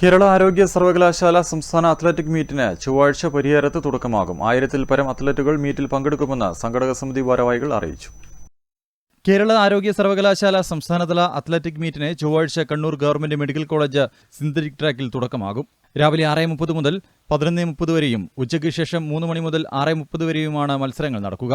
കേരള ആരോഗ്യ സർവകലാശാല സംസ്ഥാന അത്ലറ്റിക് മീറ്റിന് ചൊവ്വാഴ്ച പരിയാരത്ത് തുടക്കമാകും. ആയിരത്തിൽ പരം അത്ലറ്റുകൾ മീറ്റിൽ പങ്കെടുക്കുമെന്ന് സംഘടക സമിതി ഭാരവാഹികൾ അറിയിച്ചു. കേരള ആരോഗ്യ സർവകലാശാല സംസ്ഥാനതല അത്ലറ്റിക് മീറ്റിന് ചൊവ്വാഴ്ച Kannur government medical college synthetic ട്രാക്കിൽ തുടക്കമാകും. രാവിലെ ആറ് മുപ്പത് മുതൽ പതിനൊന്ന് മുപ്പത് വരെയും ഉച്ചയ്ക്ക് ശേഷം മൂന്ന് മണി മുതൽ ആറ് മുപ്പത് വരെയുമാണ് മത്സരങ്ങൾ നടക്കുക.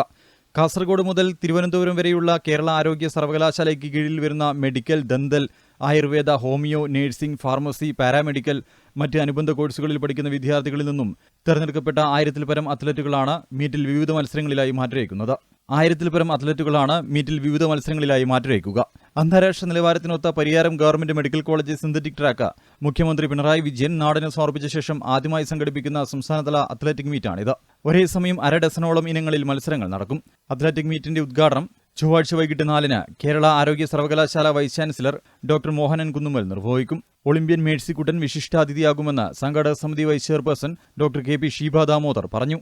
കാസർഗോഡ് മുതൽ തിരുവനന്തപുരം വരെയുള്ള കേരള ആരോഗ്യ സർവകലാശാലയ്ക്ക് കീഴിൽ വരുന്ന medical dental Ayurveda homeo nursing pharmacy paramedical മറ്റ് അനുബന്ധ കോഴ്സുകളിൽ പഠിക്കുന്ന വിദ്യാർത്ഥികളിൽ നിന്നും തെരഞ്ഞെടുക്കപ്പെട്ട ആയിരത്തിൽ പരം അത്ലറ്റുകളാണ് മീറ്റിൽ വിവിധ മത്സരങ്ങളിലായി മാറ്റിവയ്ക്കുന്നത് ആയിരത്തിൽ പരം അത്ലറ്റുകളാണ് മീറ്റിൽ വിവിധ മത്സരങ്ങളിലായി മാറ്റുരയ്ക്കുക അന്താരാഷ്ട്ര നിലവാരത്തിനൊത്ത Pariyaram government medical college synthetic track. മുഖ്യമന്ത്രി പിണറായി വിജയൻ നാടിന് സമർപ്പിച്ച ശേഷം ആദ്യമായി സംഘടിപ്പിക്കുന്ന സംസ്ഥാനതല അത്ലറ്റിക് മീറ്റാണിത്. ഒരേ സമയം അര ഡസനോളം ഇനങ്ങളിൽ മത്സരങ്ങൾ നടക്കും. അത്ലറ്റിക് മീറ്റിന്റെ ഉദ്ഘാടനം ചൊവ്വാഴ്ച വൈകിട്ട് നാലിന് കേരള ആരോഗ്യ സർവകലാശാല vice chancellor doctor Mohanan Kunnummal നിർവഹിക്കും. ഒളിമ്പ്യൻ മേഴ്സിക്കുട്ടൻ വിശിഷ്ടാതിഥിയാകുമെന്ന് സംഘാടക സമിതി vice chairperson doctor K. P. Sheeba Damodar പറഞ്ഞു.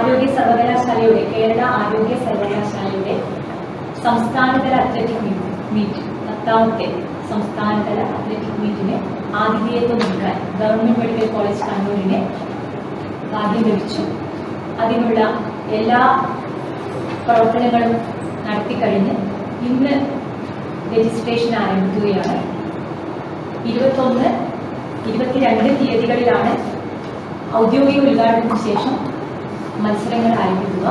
ആരോഗ്യ സർവകലാശാലയുടെ കേരള ആരോഗ്യ സർവകലാശാലയുടെ സംസ്ഥാനതല അത്ലറ്റിക് മീ- മീറ്റ് പത്താമത്തെ സംസ്ഥാനതല അത്ലറ്റിക് മീറ്റിന് ആതിഥേയത്വം നൽകാൻ ഗവൺമെന്റ് മെഡിക്കൽ കോളേജ് കണ്ണൂരിന് ഭാഗ്യം ലഭിച്ചു. അതിനുള്ള എല്ലാ പ്രവർത്തനങ്ങളും നടത്തിക്കഴിഞ്ഞ് ഇന്ന് രജിസ്ട്രേഷൻ ആരംഭിക്കുകയാണ്. ഇരുപത്തൊന്ന് ഇരുപത്തിരണ്ട് തീയതികളിലാണ് ഔദ്യോഗിക ഉദ്ഘാടനത്തിന് ശേഷം മത്സരങ്ങൾ ആരംഭിക്കുക.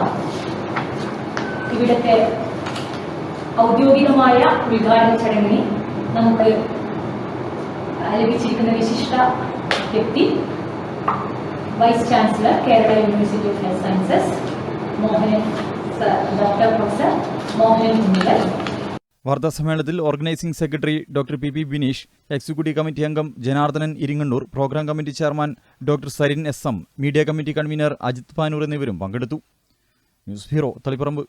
ഇവിടുത്തെ ഔദ്യോഗികമായ ഉദ്ഘാടന ചടങ്ങിന് നമുക്ക് ലഭിച്ചിരിക്കുന്ന വിശിഷ്ട വ്യക്തി vice chancellor Kerala university of health sciences Mohanan doctor professor Mohanan ഉണ്ണികൾ വാർത്താ സമ്മേളനത്തിൽ organising secretary doctor P P Bineesh executive committee അംഗം Janardhanan Iringannur programme committee chairman doctor Sarin S M media committee convenor Ajith Panoor എന്നിവരും പങ്കെടുത്തു. News bureau Taliparamba.